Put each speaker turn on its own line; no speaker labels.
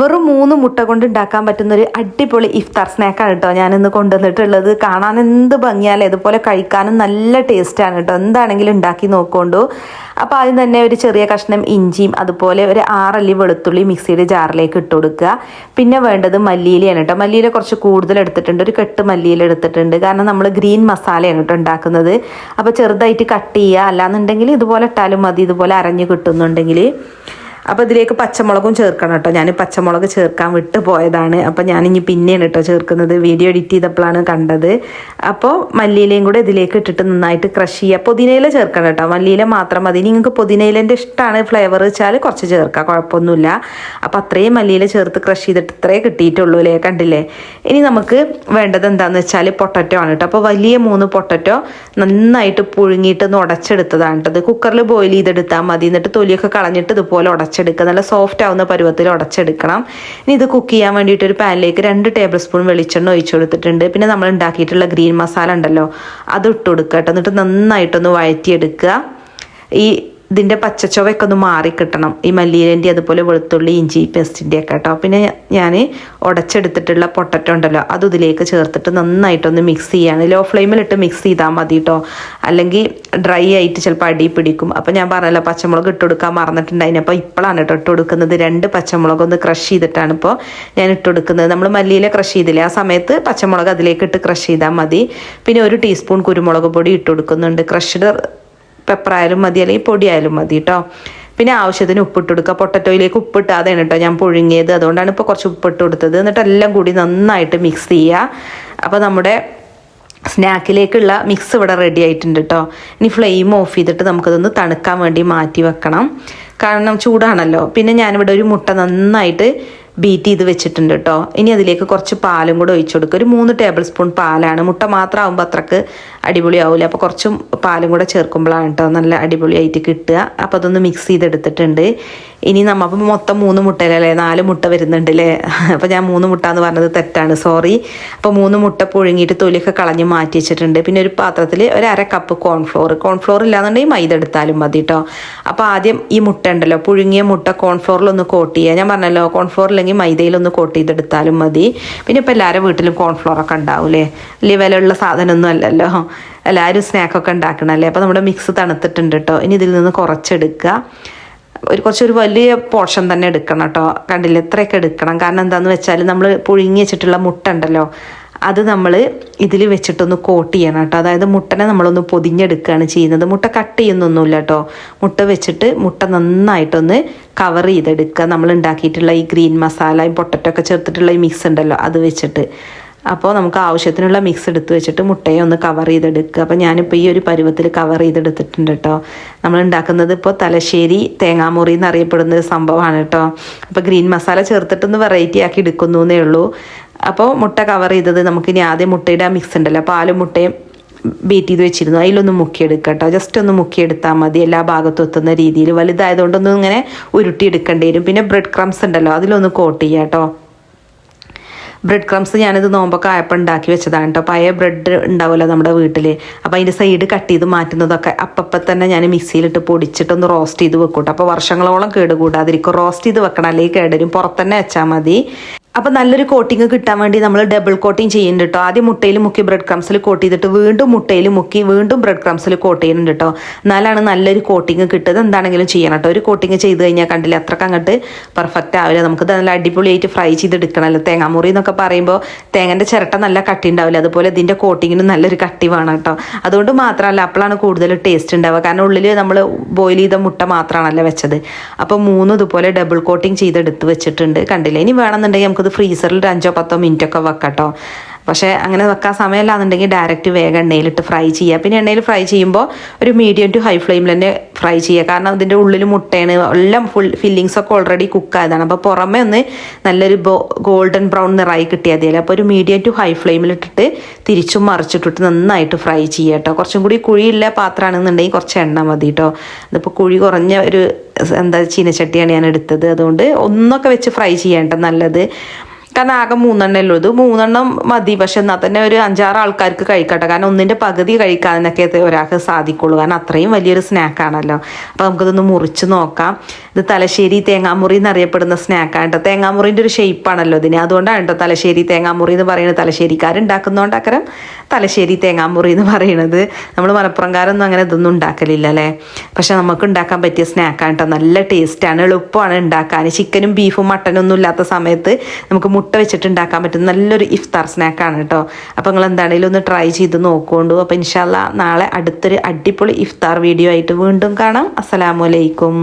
വെറും മൂന്ന് മുട്ട കൊണ്ട് ഉണ്ടാക്കാൻ പറ്റുന്ന ഒരു അടിപൊളി ഇഫ്താർ സ്നാക്കാണ് കേട്ടോ ഞാനിന്ന് കൊണ്ടുവന്നിട്ടുള്ളത്. കാണാൻ എന്ത് ഭംഗിയാലേ ഇതുപോലെ കഴിക്കാനും നല്ല ടേസ്റ്റാണ് കേട്ടോ. എന്താണെങ്കിലും ഉണ്ടാക്കി നോക്കൊണ്ടു. അപ്പോൾ ആദ്യം തന്നെ ഒരു ചെറിയ കഷ്ണം ഇഞ്ചിയും അതുപോലെ ഒരു ആറല്ലി വെളുത്തുള്ളി മിക്സിയുടെ ജാറിലേക്ക് ഇട്ട് കൊടുക്കുക. പിന്നെ വേണ്ടത് മല്ലിയിലയാണ് കേട്ടോ. മല്ലിയില കുറച്ച് കൂടുതൽ എടുത്തിട്ടുണ്ട്. ഒരു കെട്ട് മല്ലിയില എടുത്തിട്ടുണ്ട്. കാരണം നമ്മൾ ഗ്രീൻ മസാലയാണ് കേട്ടോ ഉണ്ടാക്കുന്നത്. അപ്പോൾ ചെറുതായിട്ട് കട്ട് ചെയ്യുക. അല്ലാന്നുണ്ടെങ്കിൽ ഇതുപോലെ ഇട്ടാലും മതി. ഇതുപോലെ അരഞ്ഞ് കിട്ടുന്നുണ്ടെങ്കിൽ. അപ്പോൾ ഇതിലേക്ക് പച്ചമുളകും ചേർക്കണം കേട്ടോ. ഞാൻ പച്ചമുളക് ചേർക്കാൻ വിട്ടു പോയതാണ്. അപ്പോൾ ഞാനിനി പിന്നെയാണ് കേട്ടോ ചേർക്കുന്നത്. വീഡിയോ എഡിറ്റ് ചെയ്തപ്പോഴാണ് കണ്ടത്. അപ്പോൾ മല്ലിയിലയും കൂടെ ഇതിലേക്ക് ഇട്ടിട്ട് നന്നായിട്ട് ക്രഷ് ചെയ്യുക. പുതിനയില ചേർക്കണം കേട്ടോ. മല്ലിയില മാത്രം മതി. നിങ്ങൾക്ക് പുതിനയിലേന്റെ ഇഷ്ടമാണ് ഫ്ലേവർ വെച്ചാൽ കുറച്ച് ചേർക്കാം. കുഴപ്പമൊന്നുമില്ല. അപ്പോൾ അത്രയും മല്ലിയില ചേർത്ത് ക്രഷ് ചെയ്തിട്ട് ഇത്രേ കിട്ടിയിട്ടുള്ളൂ അല്ലേ? കണ്ടില്ലേ? ഇനി നമുക്ക് വേണ്ടത് എന്താണെന്ന് വെച്ചാൽ പൊട്ടറ്റോ ആണ് കേട്ടോ. അപ്പോൾ വലിയ മൂന്ന് പൊട്ടറ്റോ നന്നായിട്ട് പുഴുങ്ങിയിട്ട് ഒന്ന് ഉടച്ചെടുത്തതാണ് കേട്ടോ. കുക്കറിൽ ബോയിൽ ചെയ്തെടുത്താൽ മതി. എന്നിട്ട് തൊലിയൊക്കെ കളഞ്ഞിട്ട് ഇതുപോലെ ഉടച്ചെടുക്കുക. നല്ല സോഫ്റ്റ് ആവുന്ന പരുവത്തിൽ ഉടച്ചെടുക്കണം. ഇനി ഇത് കുക്ക് ചെയ്യാൻ വേണ്ടിയിട്ട് ഒരു പാനിലേക്ക് രണ്ട് ടേബിൾ സ്പൂൺ വെളിച്ചെണ്ണ ഒഴിച്ചു കൊടുത്തിട്ടുണ്ട്. പിന്നെ നമ്മൾ ഉണ്ടാക്കിയിട്ടുള്ള ഗ്രീൻ മസാല ഉണ്ടല്ലോ അത് ഇട്ട് കൊടുക്കുക എന്നിട്ട് നന്നായിട്ടൊന്ന് വഴറ്റിയെടുക്കുക. ഈ ഇതിന്റെ പച്ചച്ചുവയൊക്കെ ഒന്ന് മാറിക്കിട്ടണം ഈ മല്ലിയിലേന്റെ അതുപോലെ വെളുത്തുള്ളി ഇഞ്ചി പേസ്റ്റിന്റെ ഒക്കെ കേട്ടോ. പിന്നെ ഞാൻ ഉടച്ചെടുത്തിട്ടുള്ള പൊട്ടറ്റോ ഉണ്ടല്ലോ അത് ഇതിലേക്ക് ചേർത്തിട്ട് നന്നായിട്ടൊന്ന് മിക്സ് ചെയ്യാണ് ലോ ഫ്ലെയിമിലിട്ട് മിക്സ് ചെയ്താൽ മതി കേട്ടോ അല്ലെങ്കിൽ ഡ്രൈ ആയിട്ട് ചിലപ്പോൾ അടി പിടിക്കും. അപ്പോൾ ഞാൻ പറഞ്ഞല്ലോ പച്ചമുളക് ഇട്ട് കൊടുക്കാൻ മറന്നിട്ടുണ്ടായിന്. അപ്പോൾ ഇപ്പോഴാണ് കേട്ടോ ഇട്ട് കൊടുക്കുന്നത്. രണ്ട് പച്ചമുളക് ഒന്ന് ക്രഷ് ചെയ്തിട്ടാണ് ഇപ്പോൾ ഞാൻ ഇട്ട് കൊടുക്കുന്നത്. നമ്മൾ മല്ലിയിലെ ക്രഷ് ചെയ്തില്ലേ ആ സമയത്ത് പച്ചമുളക് അതിലേക്ക് ഇട്ട് ക്രഷ് ചെയ്താൽ മതി. പിന്നെ ഒരു ടീസ്പൂൺ കുരുമുളക് പൊടി ഇട്ട് കൊടുക്കുന്നുണ്ട്. ക്രഷ്ഡ് പെപ്പറായാലും മതി അല്ലെങ്കിൽ പൊടിയായാലും മതി കേട്ടോ പിന്നെ ആവശ്യത്തിന് ഉപ്പിട്ട് കൊടുക്കുക. പൊട്ടറ്റോയിലേക്ക് ഉപ്പിട്ടാതെയാണ് കേട്ടോ ഞാൻ പുഴുങ്ങിയത്. അതുകൊണ്ടാണ് ഇപ്പോൾ കുറച്ച് ഉപ്പിട്ട് കൊടുത്തത്. എന്നിട്ട് എല്ലാം കൂടി നന്നായിട്ട് മിക്സ് ചെയ്യുക. അപ്പോൾ നമ്മുടെ സ്നാക്കിലേക്കുള്ള മിക്സ് ഇവിടെ റെഡി ആയിട്ടുണ്ട് കേട്ടോ ഇനി ഫ്ലെയിം ഓഫ് ചെയ്തിട്ട് നമുക്കതൊന്ന് തണുക്കാൻ വേണ്ടി മാറ്റി വെക്കണം. കാരണം ചൂടാണല്ലോ. പിന്നെ ഞാനിവിടെ ഒരു മുട്ട നന്നായിട്ട് ബീറ്റ് ചെയ്ത് വെച്ചിട്ടുണ്ട് കേട്ടോ. ഇനി അതിലേക്ക് കുറച്ച് പാലും കൂടെ ഒഴിച്ചു കൊടുക്കുക. ഒരു മൂന്ന് ടേബിൾ സ്പൂൺ പാലാണ്. മുട്ട മാത്രം ആകുമ്പോൾ അത്രയ്ക്ക് അടിപൊളിയാവില്ല അപ്പോൾ കുറച്ചും പാലും കൂടെ ചേർക്കുമ്പോഴാണ് കേട്ടോ നല്ല അടിപൊളിയായിട്ട് കിട്ടുക. അപ്പോൾ അതൊന്ന് മിക്സ് ചെയ്തെടുത്തിട്ടുണ്ട്. ഇനി അപ്പം മൊത്തം മൂന്ന് മുട്ടയിലല്ലേ? നാല് മുട്ട വരുന്നുണ്ട് അല്ലേ അപ്പോൾ ഞാൻ മൂന്ന് മുട്ട എന്ന് പറഞ്ഞത് തെറ്റാണ്. സോറി അപ്പോൾ മൂന്ന് മുട്ട പുഴുങ്ങിയിട്ട് തൊലിയൊക്കെ കളഞ്ഞ് മാറ്റി വെച്ചിട്ടുണ്ട്. പിന്നെ ഒരു പാത്രത്തിൽ ഒരു അര കപ്പ് കോൺഫ്ലോർ കോൺഫ്ലോർ ഇല്ലാന്നുണ്ടെങ്കിൽ മൈദ എടുത്താലും മതി കേട്ടോ അപ്പോൾ ആദ്യം ഈ മുട്ട ഉണ്ടല്ലോ പുഴുങ്ങിയ മുട്ട കോൺഫ്ലോറിലൊന്ന് കോട്ട് ചെയ്യുക. ഞാൻ പറഞ്ഞല്ലോ കോൺഫ്ലോർ ഇല്ലെങ്കിൽ മൈദയിലൊന്ന് കോട്ട് ചെയ്തെടുത്താലും മതി. പിന്നെ ഇപ്പോൾ എല്ലാവരും വീട്ടിലും കോൺഫ്ലോർ ഒക്കെ ഉണ്ടാവൂലേ? വലിയ വിലയുള്ള സാധനമൊന്നും അല്ലല്ലോ. എല്ലാവരും സ്നാക്കൊക്കെ ഉണ്ടാക്കണല്ലേ? അപ്പോൾ നമ്മുടെ മിക്സ് തണുത്തിട്ടുണ്ട് കേട്ടോ ഇനി ഇതിൽ നിന്ന് കുറച്ചെടുക്കുക. ഒരു കുറച്ചൊരു വലിയ പോർഷൻ തന്നെ എടുക്കണം കേട്ടോ കണ്ടില്ല? ഇത്രയൊക്കെ എടുക്കണം. കാരണം എന്താണെന്ന് വെച്ചാൽ നമ്മൾ പുഴുങ്ങി വെച്ചിട്ടുള്ള മുട്ട ഉണ്ടല്ലോ അത് നമ്മൾ ഇതിൽ വെച്ചിട്ടൊന്ന് കോട്ട് ചെയ്യണം കേട്ടോ അതായത് മുട്ടനെ നമ്മളൊന്ന് പൊതിഞ്ഞെടുക്കുകയാണ് ചെയ്യുന്നത്. മുട്ട കട്ട് ചെയ്യുന്നൊന്നുമില്ല കേട്ടോ മുട്ട വെച്ചിട്ട് മുട്ട നന്നായിട്ടൊന്ന് കവർ ചെയ്തെടുക്കുക. നമ്മൾ ഉണ്ടാക്കിയിട്ടുള്ള ഈ ഗ്രീൻ മസാല ഈ പൊട്ടറ്റോ ഒക്കെ ചേർത്തിട്ടുള്ള ഈ മിക്സ് ഉണ്ടല്ലോ അത് വെച്ചിട്ട്. അപ്പോൾ നമുക്ക് ആവശ്യത്തിനുള്ള മിക്സ് എടുത്ത് വെച്ചിട്ട് മുട്ടയെ ഒന്ന് കവർ ചെയ്തെടുക്കുക. അപ്പോൾ ഞാനിപ്പോൾ ഈ ഒരു പരുവത്തിൽ കവർ ചെയ്തെടുത്തിട്ടുണ്ട് കേട്ടോ നമ്മൾ ഉണ്ടാക്കുന്നത് ഇപ്പോൾ തലശ്ശേരി തേങ്ങാമുറി എന്നറിയപ്പെടുന്ന ഒരു സംഭവമാണ് കേട്ടോ അപ്പോൾ ഗ്രീൻ മസാല ചേർത്തിട്ടൊന്ന് വെറൈറ്റി ആക്കി എടുക്കുന്നു എന്നേ ഉള്ളൂ. അപ്പോൾ മുട്ട കവർ ചെയ്തത് നമുക്കിനി ആദ്യം മുട്ടയുടെ ആ മിക്സ് ഉണ്ടല്ലോ. പാലും മുട്ടയും ബീറ്റ് ചെയ്ത് വെച്ചിരുന്നു. അതിലൊന്ന് മുക്കിയെടുക്കുക കേട്ടോ ജസ്റ്റ് ഒന്ന് മുക്കിയെടുത്താൽ മതി. എല്ലാ ഭാഗത്തും എത്തുന്ന രീതിയിൽ. വലുതായതുകൊണ്ടൊന്നും ഇങ്ങനെ ഉരുട്ടിയെടുക്കേണ്ടി വരും. പിന്നെ ബ്രെഡ് ക്രംസ് ഉണ്ടല്ലോ. അതിലൊന്ന് കോട്ട് ചെയ്യാം കേട്ടോ ബ്രെഡ് ക്രംസ് ഞാനിത് നോമ്പൊക്കെ ആയപ്പോൾ ഉണ്ടാക്കി വെച്ചതാണ് കേട്ടോ പഴയ ബ്രെഡ് ഉണ്ടാവുമല്ലോ നമ്മുടെ വീട്ടിൽ അപ്പോൾ അതിന്റെ സൈഡ് കട്ട് ചെയ്ത് മാറ്റുന്നതൊക്കെ അപ്പം തന്നെ ഞാൻ മിക്സിയിലിട്ട് പൊടിച്ചിട്ടൊന്ന് റോസ്റ്റ് ചെയ്ത് വെക്കൂട്ടോ. അപ്പോൾ വർഷങ്ങളോളം കേടുകൂടാതിരിക്കും. റോസ്റ്റ് ചെയ്ത് വെക്കണം. അല്ലെങ്കിൽ കേടരും. പുറത്തന്നെ വെച്ചാൽ മതി. അപ്പോൾ നല്ലൊരു കോട്ടിങ് കിട്ടാൻ വേണ്ടി നമ്മൾ ഡബിൾ കോട്ടിങ് ചെയ്യുന്നുണ്ട് കേട്ടോ ആദ്യം മുട്ടയിൽ മുക്കി ബ്രെഡ് ക്രംസിൽ കോട്ട് ചെയ്തിട്ട് വീണ്ടും മുട്ടയിൽ മുക്കി വീണ്ടും ബ്രെഡ് ക്രംസിൽ കോട്ട് ചെയ്യുന്നുണ്ട് കേട്ടോ എന്നാലാണ് നല്ലൊരു കോട്ടിങ് കിട്ടുന്നത്. എന്താണെങ്കിലും ചെയ്യണം കേട്ടോ ഒരു കോട്ടിങ് ചെയ്ത് കഴിഞ്ഞാൽ കണ്ടില്ല അത്രയ്ക്ക് അങ്ങോട്ട് പെർഫെക്റ്റ് ആവില്ല. നമുക്ക് നല്ല അടിപൊളിയായിട്ട് ഫ്രൈ ചെയ്തെടുക്കണമല്ലോ തേങ്ങാമുറി എന്നൊക്കെ പറയുമ്പോൾ തേങ്ങന്റെ ചിരട്ട നല്ല കട്ടി ഉണ്ടാവില്ല? അതുപോലെ ഇതിന്റെ കോട്ടിങ്ങിന് നല്ലൊരു കട്ടി വേണം കേട്ടോ അതുകൊണ്ട് മാത്രമല്ല അപ്പോഴാണ് കൂടുതൽ ടേസ്റ്റ് ഉണ്ടാവുക. കാരണം ഉള്ളിൽ നമ്മൾ ബോയിൽ ചെയ്ത മുട്ട മാത്രമാണല്ലോ വെച്ചത്. അപ്പോൾ മൂന്നും ഇതുപോലെ ഡബിൾ കോട്ടിങ് ചെയ്തെടുത്ത് വെച്ചിട്ടുണ്ട്. കണ്ടില്ല? ഇനി വേണമെന്നുണ്ടെങ്കിൽ നമുക്കത് ഫ്രീസറിൽ ഒരു അഞ്ചോ പത്തോ മിനിറ്റ് ഒക്കെ വെക്കാം കേട്ടോ പക്ഷേ അങ്ങനെ വെക്കാൻ സമയമില്ലാന്നുണ്ടെങ്കിൽ ഡയറക്റ്റ് വേഗം എണ്ണയിലിട്ട് ഫ്രൈ ചെയ്യുക. പിന്നെ എണ്ണയിൽ ഫ്രൈ ചെയ്യുമ്പോൾ ഒരു മീഡിയം ടു ഹൈ ഫ്ലെയിമിൽ തന്നെ ഫ്രൈ ചെയ്യുക. കാരണം അതിന്റെ ഉള്ളിൽ മുട്ടയാണ് എല്ലാം ഫുൾ ഫില്ലിങ്സ് ഒക്കെ ഓൾറെഡി കുക്ക് ആയതാണ്. അപ്പോൾ പുറമേ ഒന്ന് നല്ലൊരു ഗോൾഡൻ ബ്രൗൺ നിറായി കിട്ടിയാൽ മതിയല്ലോ അപ്പോൾ ഒരു മീഡിയം ടു ഹൈ ഫ്ലെയിമിലിട്ടിട്ട് തിരിച്ചും മറിച്ചിട്ടിട്ട് നന്നായിട്ട് ഫ്രൈ ചെയ്യുക കേട്ടോ. കുറച്ചും കൂടി കുഴിയില്ല പാത്രമാണെന്നുണ്ടെങ്കിൽ കുറച്ച് എണ്ണ മതി കേട്ടോ. അതിപ്പോൾ കുഴി കുറഞ്ഞ ഒരു എന്താ ചീനച്ചട്ടിയാണ് ഞാൻ എടുത്തത്. അതുകൊണ്ട് ഒന്നൊക്കെ വെച്ച് ഫ്രൈ ചെയ്യേണ്ട നല്ലത് കാരണം ആകെ മൂന്നെണ്ണേ ഉള്ളൂ. ഇത് മൂന്നെണ്ണം മതി. പക്ഷെ എന്നാൽ തന്നെ ഒരു അഞ്ചാറ് ആൾക്കാർക്ക് കഴിക്കട്ടെ. കാരണം ഒന്നിന്റെ പകുതി കഴിക്കാനൊക്കെ ഒരാൾക്ക് സാധിക്കുള്ളൂ. കാരണം അത്രയും വലിയൊരു സ്നാക്കാണല്ലോ അപ്പോൾ നമുക്കിതൊന്ന് മുറിച്ച് നോക്കാം. ഇത് തലശ്ശേരി തേങ്ങാമുറി എന്നറിയപ്പെടുന്ന സ്നാക്കാണ് കേട്ടോ. തേങ്ങാമുറിന്റെ ഒരു ഷേപ്പാണല്ലോ ഇതിന്. അതുകൊണ്ടാണ് കേട്ടോ തലശ്ശേരി തേങ്ങാമുറി എന്ന് പറയുന്നത്. തലശ്ശേരിക്കാരുണ്ടാക്കുന്നതുകൊണ്ടക്കരം തലശ്ശേരി തേങ്ങാമുറി എന്ന് പറയുന്നത്. നമ്മൾ മലപ്പുറംകാരൊന്നും അങ്ങനെ ഇതൊന്നും ഉണ്ടാക്കലില്ല അല്ലേ? പക്ഷെ നമുക്ക് ഉണ്ടാക്കാൻ പറ്റിയ സ്നാക്കാണ് കേട്ടോ. നല്ല ടേസ്റ്റാണ് എളുപ്പമാണ് ഉണ്ടാക്കാൻ. ചിക്കനും ബീഫും മട്ടനും ഒന്നും ഇല്ലാത്ത സമയത്ത് നമുക്ക് മുട്ട വെച്ചിട്ട് ഉണ്ടാക്കാൻ പറ്റുന്ന നല്ലൊരു ഇഫ്താർ സ്നാക്കാണ് കേട്ടോ അപ്പോൾ നിങ്ങൾ എന്താണെങ്കിലും ഒന്ന് ട്രൈ ചെയ്ത് നോക്കുകൊണ്ടു അപ്പോൾ ഇൻഷാല്ല നാളെ അടുത്തൊരു അടിപൊളി ഇഫ്താർ വീഡിയോ ആയിട്ട് വീണ്ടും കാണാം. അസ്സലാമലൈക്കും